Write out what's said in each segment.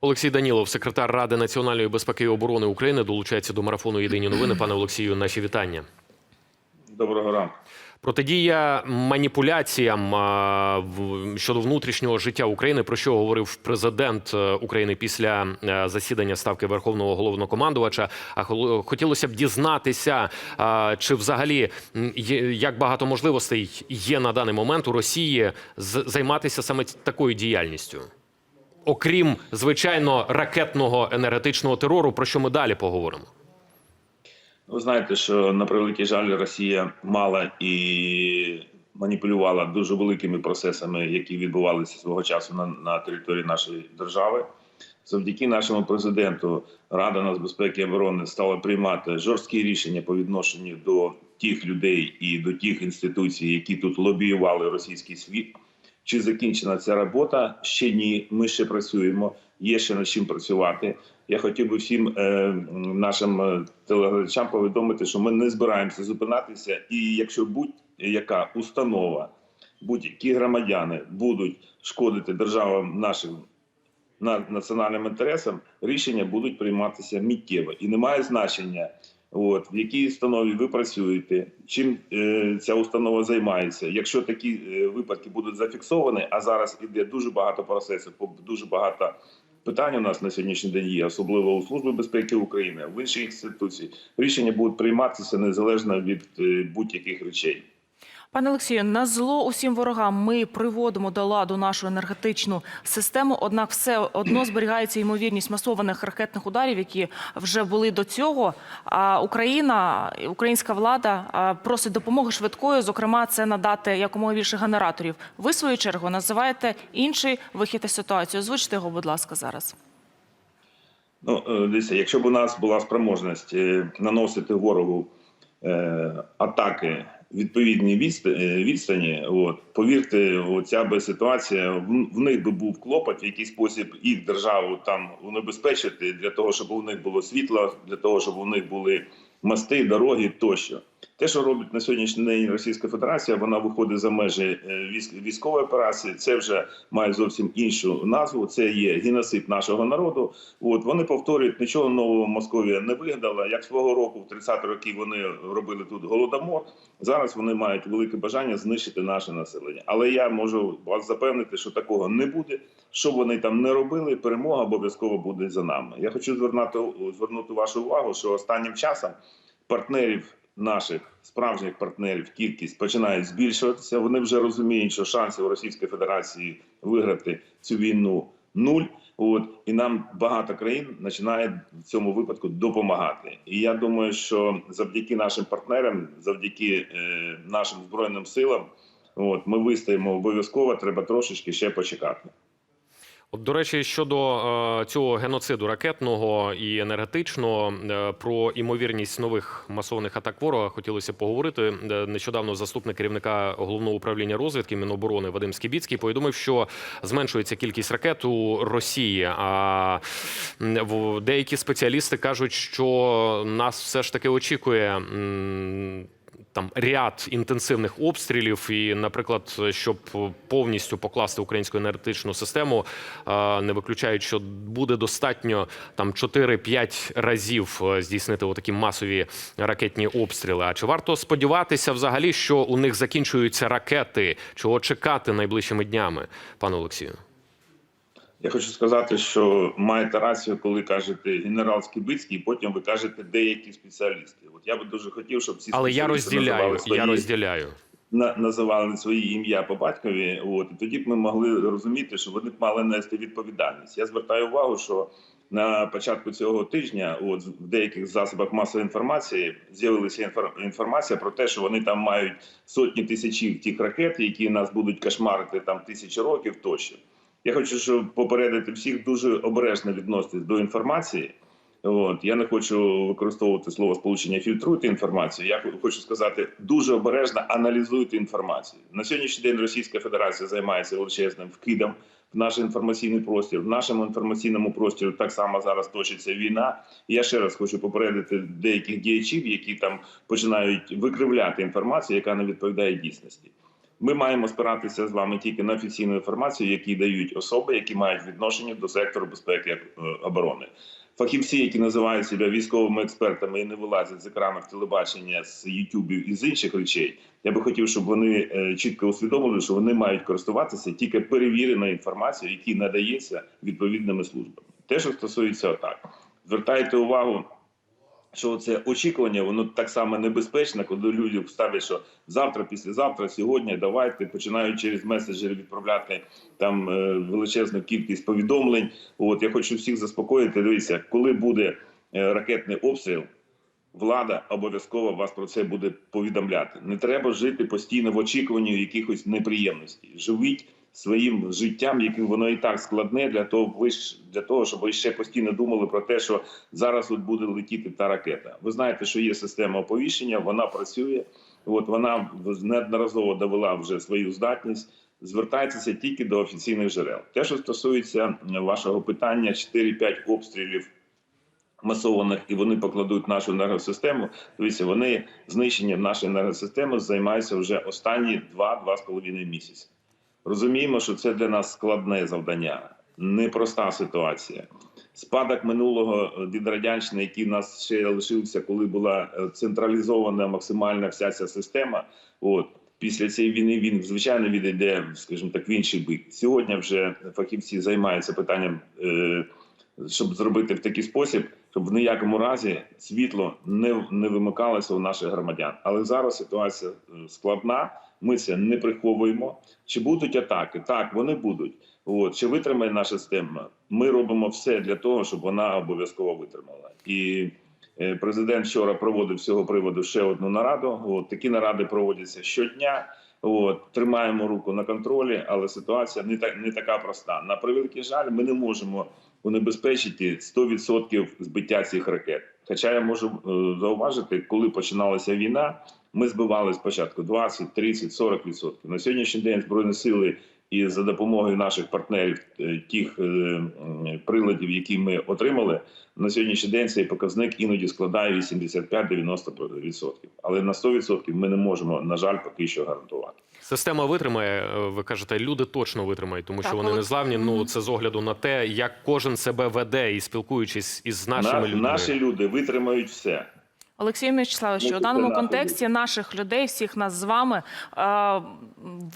Олексій Данілов, секретар Ради національної безпеки і оборони України, долучається до марафону Єдині новини. Пане Олексію, наші вітання. Доброго ранку. Протидія маніпуляціям щодо внутрішнього життя України, про що говорив президент е, України після е, засідання ставки Верховного головнокомандувача. А хотілося б дізнатися, чи взагалі як багато можливостей є на даний момент у Росії займатися саме такою діяльністю. Окрім звичайно ракетного енергетичного терору, про що ми далі поговоримо. Ви знаєте, що на превеликий жаль, Росія мала і маніпулювала дуже великими процесами, які відбувалися свого часу на, на території нашої держави. Завдяки нашому президенту Рада нацбезпеки і оборони стала приймати жорсткі рішення по відношенню до тих людей і до тих інституцій, які тут лобіювали російський світ. Чи закінчена ця робота? Ще ні. Ми ще працюємо. Є ще над чим працювати. Я хотів би всім е, нашим е, телеглядачам повідомити, що ми не збираємося зупинатися. І якщо будь-яка установа, будь-які громадяни будуть шкодити державам нашим національним інтересам, рішення будуть прийматися миттєво і немає значення. От в якій установі ви працюєте, чим е, ця установа займається? Якщо такі е, випадки будуть зафіксовані, а зараз іде дуже багато процесів, дуже багато питань у нас на сьогоднішній день є, особливо у Служби безпеки України, в інших інституцій, рішення будуть прийматися незалежно від е, будь-яких речей. Пане Олексію, на зло усім ворогам ми приводимо до ладу нашу енергетичну систему. Однак, все одно зберігається ймовірність масованих ракетних ударів, які вже були до цього. А Україна, українська влада просить допомоги швидкою. Зокрема, це надати якомога більше генераторів. Ви в свою чергу називаєте інший вихід із ситуації. Озвучте його, будь ласка, зараз. Ну, е, дивіться, якщо б у нас була спроможність е, наносити ворогу е, атаки відповідні е, відстані, от повірте, оця би ситуація в них би був клопот, в який спосіб їх державу там унебезпечити для того, щоб у них було світло, для того, щоб у них були мости, дороги тощо. Те, що робить на сьогоднішній день Російська Федерація, вона виходить за межі е, військ- військової операції. Це вже має зовсім іншу назву. Це є геноцид нашого народу. От вони повторюють, нічого нового Московія не вигадала. Як свого року, в 30-ті роки вони робили тут голодомор. Зараз вони мають велике бажання знищити наше населення. Але я можу вас запевнити, що такого не буде. Що вони там не робили, перемога обов'язково буде за нами. Я хочу звернути звернути вашу увагу, що останнім часом партнерів наших справжніх партнерів кількість починає збільшуватися. Вони вже розуміють, що шансів Російської Федерації виграти цю війну нуль. От і нам багато країн починає в цьому випадку допомагати. І я думаю, що завдяки нашим партнерам, завдяки е, нашим збройним силам, от ми вистоїмо обов'язково. Треба трошечки ще почекати. От, до речі, щодо е, цього геноциду ракетного і енергетичного е, про імовірність нових масованих атак ворога хотілося поговорити. Е, Нещодавно заступник керівника головного управління розвідки Міноборони Вадим Скібіцький повідомив, що зменшується кількість ракет у Росії. А в- деякі спеціалісти кажуть, що нас все ж таки очікує. Там ряд інтенсивних обстрілів, і, наприклад, щоб повністю покласти українську енергетичну систему, е, не виключають, що буде достатньо там 4-5 разів е, здійснити такі масові ракетні обстріли. А чи варто сподіватися взагалі, що у них закінчуються ракети? Чого чекати найближчими днями, пане Олексію? Я хочу сказати, що маєте рацію, коли кажете генерал Скибицький, потім ви кажете деякі спеціалісти. От я би дуже хотів, щоб ці Але я розділяю. свої, Я розділяю. на, називали свої ім'я по батькові. От і тоді б ми могли розуміти, що вони б мали нести відповідальність. Я звертаю увагу, що на початку цього тижня, от в деяких засобах масової інформації з'явилася інформація про те, що вони там мають сотні тисячі тих ракет, які нас будуть кошмарити там тисячі років тощо. Я хочу, щоб попередити всіх дуже обережно відноситись до інформації. От я не хочу використовувати слово сполучення фільтруйте інформацію. Я хочу сказати дуже обережно аналізуйте інформацію. На сьогоднішній день Російська Федерація займається величезним вкидом в наш інформаційний простір. В нашому інформаційному просторі так само зараз точиться війна. Я ще раз хочу попередити деяких діячів, які там починають викривляти інформацію, яка не відповідає дійсності. Ми маємо спиратися з вами тільки на офіційну інформацію, які дають особи, які мають відношення до сектору безпеки е, оборони. Фахівці, які називають себе військовими експертами і не вилазять з екранів телебачення, з Ютубів і з інших речей. Я би хотів, щоб вони е, чітко усвідомили, що вони мають користуватися тільки перевіреною інформацією, які надається відповідними службами. Те, що стосується атак, звертайте увагу. Що це очікування, воно так само небезпечно, коли люди ставлять, що завтра, післязавтра, сьогодні давайте починають через меседжери відправляти там е, величезну кількість повідомлень. От я хочу всіх заспокоїти. Дивіться, коли буде е, ракетний обстріл, влада обов'язково вас про це буде повідомляти. Не треба жити постійно в очікуванні якихось неприємностей. Живіть своїм життям, яким воно і так складне, для того, ви для того, щоб ви ще постійно думали про те, що зараз от буде летіти та ракета. Ви знаєте, що є система оповіщення, вона працює. От вона неодноразово довела вже свою здатність. Звертайтеся тільки до офіційних джерел. Те, що стосується вашого питання, 4-5 обстрілів масованих, і вони покладуть нашу енергосистему. Дивіться, вони знищенням нашої енергосистеми займаються вже останні 2-2,5 місяці. Розуміємо, що це для нас складне завдання, непроста ситуація. Спадок минулого від радянщини, який в нас ще лишився, коли була е, централізована максимальна вся ця система. От після цієї війни він звичайно відійде, скажімо так, в інший бік. Сьогодні вже фахівці займаються питанням, е, щоб зробити в такий спосіб, щоб в ніякому разі світло не, не вимикалося у наших громадян. Але зараз ситуація е, складна. Ми це не приховуємо. Чи будуть атаки? Так, вони будуть. От чи витримає наша система? Ми робимо все для того, щоб вона обов'язково витримала. І е, президент вчора проводив з цього приводу ще одну нараду. От такі наради проводяться щодня. От тримаємо руку на контролі, але ситуація не так не така проста. На превеликий жаль, ми не можемо унебезпечити 100% збиття цих ракет. Хоча я можу е, зауважити, коли починалася війна, ми збивали спочатку 20, 30, 40%. На сьогоднішній день збройні сили і за допомогою наших партнерів е, тих е, приладів, які ми отримали, на сьогоднішній день цей показник іноді складає 85-90%. Але на 100% ми не можемо, на жаль, поки що гарантувати. Система витримає, е, ви кажете, люди точно витримають, тому Так, що вони Олег- незламні. Ну це з огляду на те, як кожен себе веде і спілкуючись із нашими На- людьми. Наші люди витримають все. Олексій Мячеславович, Ну, у даному контексті наших людей, всіх нас з вами, е,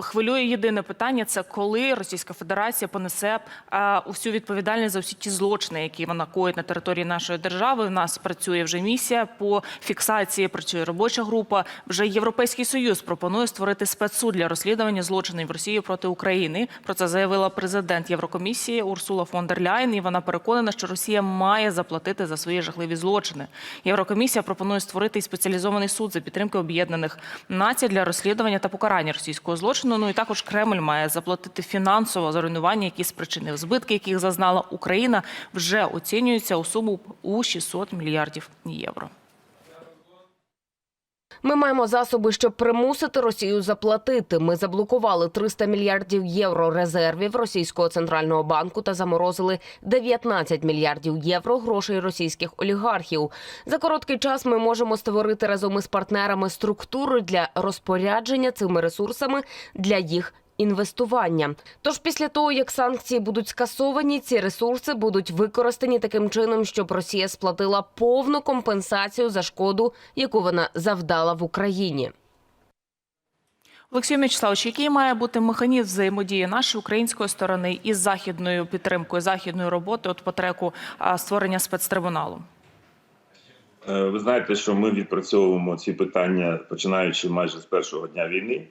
хвилює єдине питання: це коли Російська Федерація понесе е, усю відповідальність за всі ті злочини, які вона коїть на території нашої держави. У нас працює вже місія по фіксації, працює робоча група. Вже Європейський Союз пропонує створити спецсуд для розслідування злочинів Росії проти України. Про це заявила президент Єврокомісії Урсула фон дер Ляйн. І вона переконана, що Росія має заплатити за свої жахливі злочини. Єврокомісія пропонує створити і спеціалізований суд за підтримки Об'єднаних Націй для розслідування та покарання російського злочину. Ну і також Кремль має заплатити фінансово за руйнування, які спричинив збитки, яких зазнала Україна, вже оцінюються у суму у 600 мільярдів євро. Ми маємо засоби, щоб примусити Росію заплатити. Ми заблокували 300 мільярдів євро резервів російського центрального банку та заморозили 19 мільярдів євро грошей російських олігархів. За короткий час ми можемо створити разом із партнерами структуру для розпорядження цими ресурсами для їх інвестування. Тож після того, як санкції будуть скасовані, ці ресурси будуть використані таким чином, щоб Росія сплатила повну компенсацію за шкоду, яку вона завдала в Україні. Олексій Мячеславович, який має бути механізм взаємодії нашої української сторони із західною підтримкою, західною роботи от по треку створення спецтрибуналу? Е, Ви знаєте, що ми відпрацьовуємо ці питання починаючи майже з першого дня війни.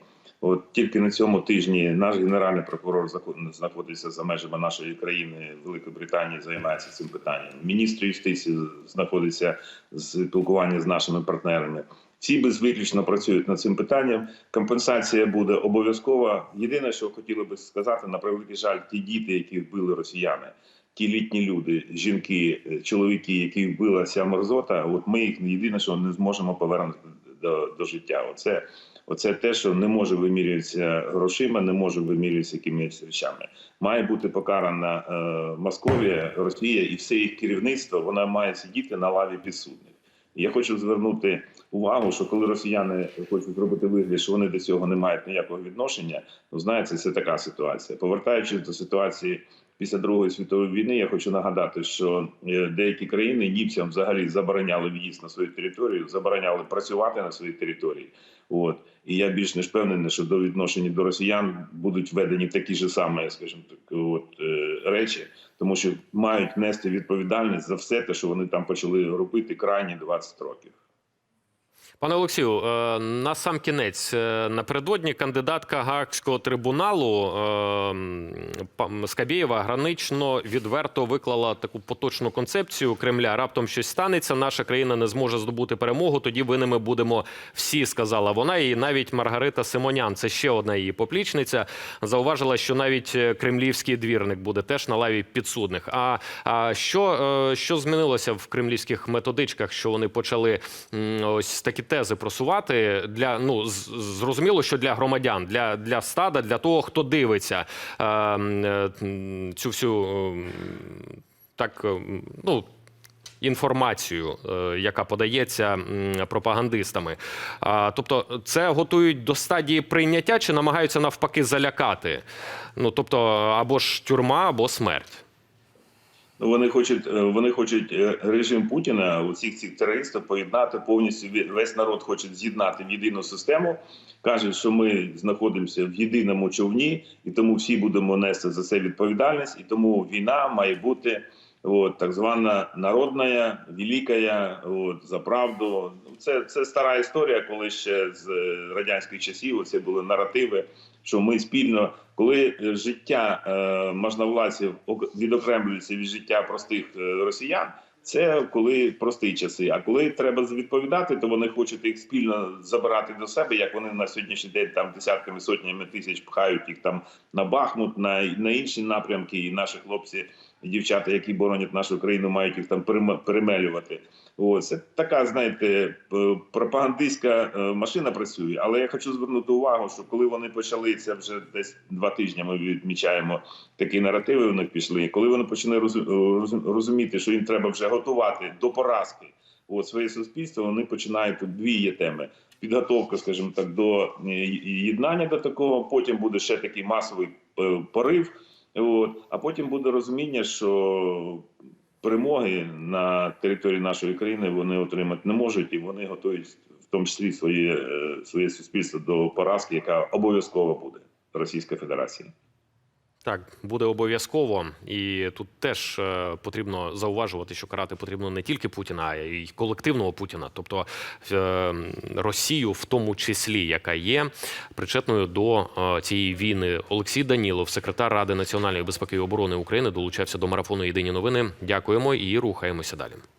От тільки на цьому тижні наш генеральний прокурор знаходиться за межами нашої країни Великої Британії, займається цим питанням. Міністр юстиції знаходиться з спілкування з нашими партнерами. Всі безвиключно працюють над цим питанням. Компенсація буде обов'язкова. Єдине, що хотіли би сказати, на превеликий жаль, ті діти, яких вбили росіяни, ті літні люди, жінки, чоловіки, які вбила ця мерзота. От ми їх єдине, що не зможемо повернути до, до життя. Оце, оце те, що не може вимірюватися грошима, не може вимірюватися якимись речами. Має бути покарана е, Московія, Росія і все їх керівництво. Вона має сидіти на лаві підсудних. Я хочу звернути увагу, що коли росіяни хочуть зробити вигляд, що вони до цього не мають ніякого відношення, ну знаєте, це така ситуація. Повертаючись до ситуації після Другої світової війни, я хочу нагадати, що е, деякі країни німцям взагалі забороняли в'їзд на свою територію, забороняли працювати на своїй території. От і я більш ніж впевнений, що до відношення до росіян будуть введені такі ж самі, скажімо так, от е, речі, тому що мають нести відповідальність за все те, що вони там почали робити крайні 20 років. Пане Олексію, е, на сам кінець е, напередодні кандидатка Гаагського трибуналу е, Скабєєва гранично відверто виклала таку поточну концепцію Кремля. Раптом щось станеться, наша країна не зможе здобути перемогу. Тоді винними будемо всі, сказала вона. І навіть Маргарита Симонян, це ще одна її поплічниця, зауважила, що навіть кремлівський двірник буде теж на лаві підсудних. А, що, що змінилося в кремлівських методичках, що вони почали ось такі тези просувати для ну зрозуміло, що для громадян, для, для стада, для того, хто дивиться е, е, цю всю м, так е, ну. Інформацію, е, яка подається пропагандистами, тобто це готують до стадії прийняття чи намагаються навпаки залякати? Ну тобто, або ж тюрма, або смерть. Ну, Вони хочуть, е, вони хочуть е, режим Путіна, усіх цих терористів поєднати повністю. Весь народ хоче з'єднати в єдину систему. кажуть, що ми знаходимося в єдиному човні, і тому всі будемо нести за це відповідальність. І тому війна має бути от, так звана народна, велика, от, за правду. Це, це стара історія, коли ще з е, радянських часів це були наративи, що ми спільно, коли е, життя е, можновладців ок- відокремлюється від життя простих е, росіян. Це коли прості часи. А коли треба відповідати, то вони хочуть їх спільно забирати до себе, як вони на сьогоднішній день там десятками сотнями тисяч пхають їх там на Бахмут, на, на інші напрямки, і наші хлопці дівчата, які боронять нашу країну, мають їх там перем- перемелювати. Ось це така, знаєте, пропагандистська е, машина працює. Але я хочу звернути увагу, що коли вони почали це вже десь два тижні, ми відмічаємо такі наративи. Них пішли. Коли вони почали розу- розуміти, що їм треба вже готувати до поразки от, своє суспільство, вони починають дві є теми. Підготовка, скажімо так, до е, єднання до такого. Потім буде ще такий масовий е, порив. От, а потім буде розуміння, що перемоги на території нашої країни вони отримати не можуть, і вони готують в тому числі своє, е, своє суспільство до поразки, яка обов'язково буде Російської Федерації. Так, буде обов'язково, і тут теж е, потрібно зауважувати, що карати потрібно не тільки Путіна, а й колективного Путіна, тобто е, Росію, в тому числі, яка є причетною до е, цієї війни. Олексій Данілов, секретар Ради національної безпеки і оборони України, долучався до марафону Єдині новини. Дякуємо і рухаємося далі.